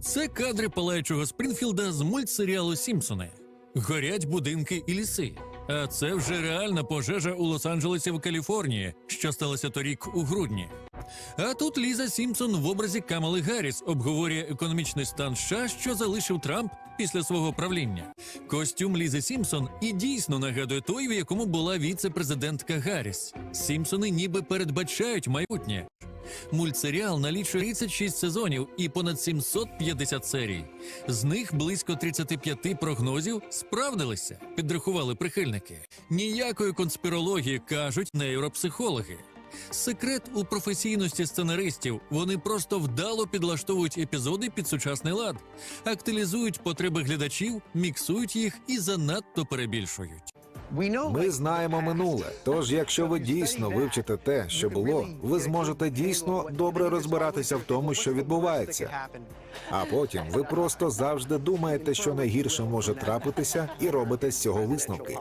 Це кадри палаючого Спрінфілда з мультсеріалу Сімпсони. Горять будинки і ліси. А це вже реальна пожежа у Лос-Анджелесі в Каліфорнії, що сталося торік у грудні. А тут Ліза Сімпсон в образі Камали Гарріс обговорює економічний стан США, що залишив Трамп після свого правління. Костюм Лізи Сімпсон і дійсно нагадує той, в якому була віце-президентка Гарріс. Сімпсони ніби передбачають майбутнє. Мультсеріал налічує 36 сезонів і понад 750 серій. З них близько 35 прогнозів справдилися, підрахували прихильники. Ніякої конспірології кажуть нейропсихологи. Секрет у професійності сценаристів. Вони просто вдало підлаштовують епізоди під сучасний лад, актуалізують потреби глядачів, міксують їх і занадто перебільшують. Ми знаємо минуле. Тож, якщо ви дійсно вивчите те, що було, ви зможете дійсно добре розбиратися в тому, що відбувається. А потім ви просто завжди думаєте, що найгірше може трапитися, і робите з цього висновки.